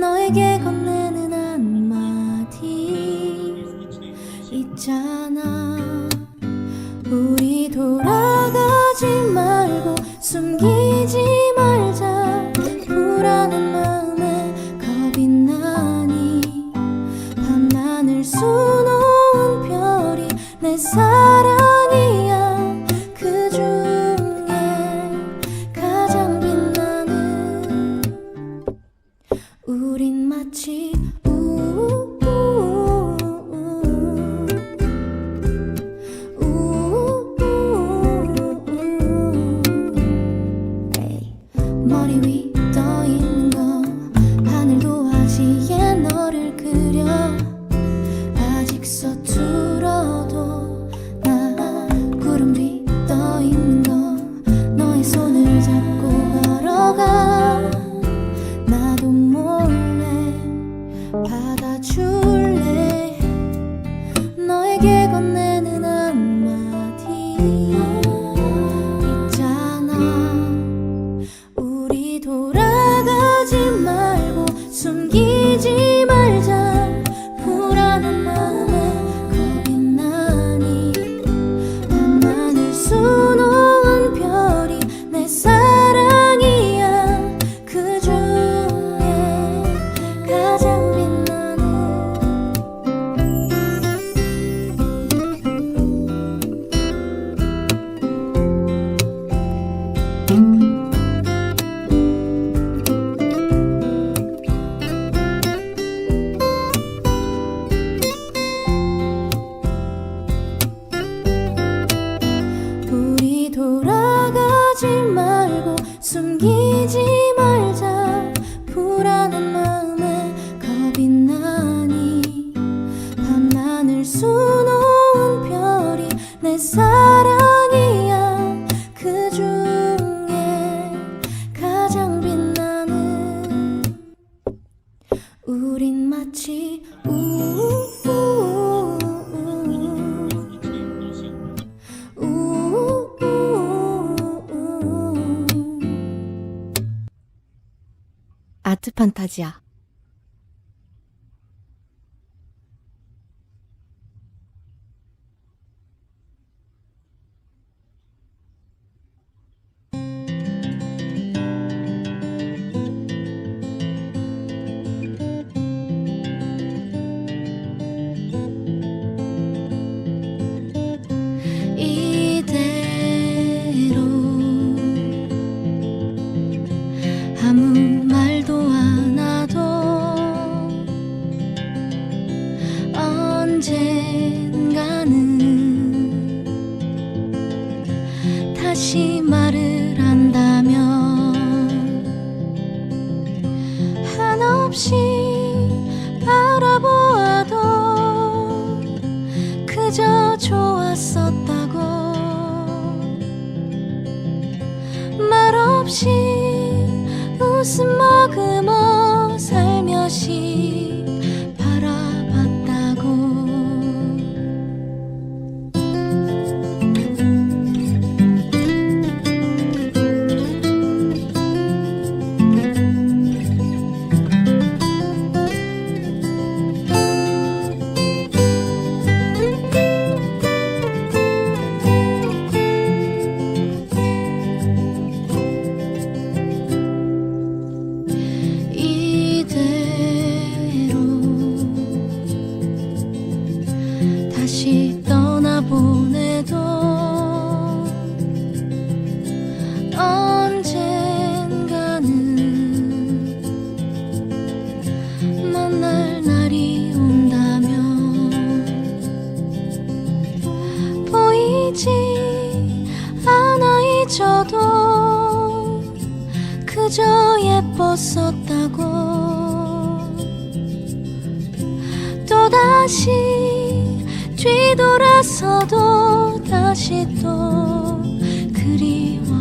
너에게 건 寂寞。 아트 판타지야. 다시 말을 한다면 한없이 바라보아도 그저 좋았었다고 말없이 웃음 머금어 살며시 그저 예뻤었다고. 또다시 뒤돌아서도 다시 또 그리웠다고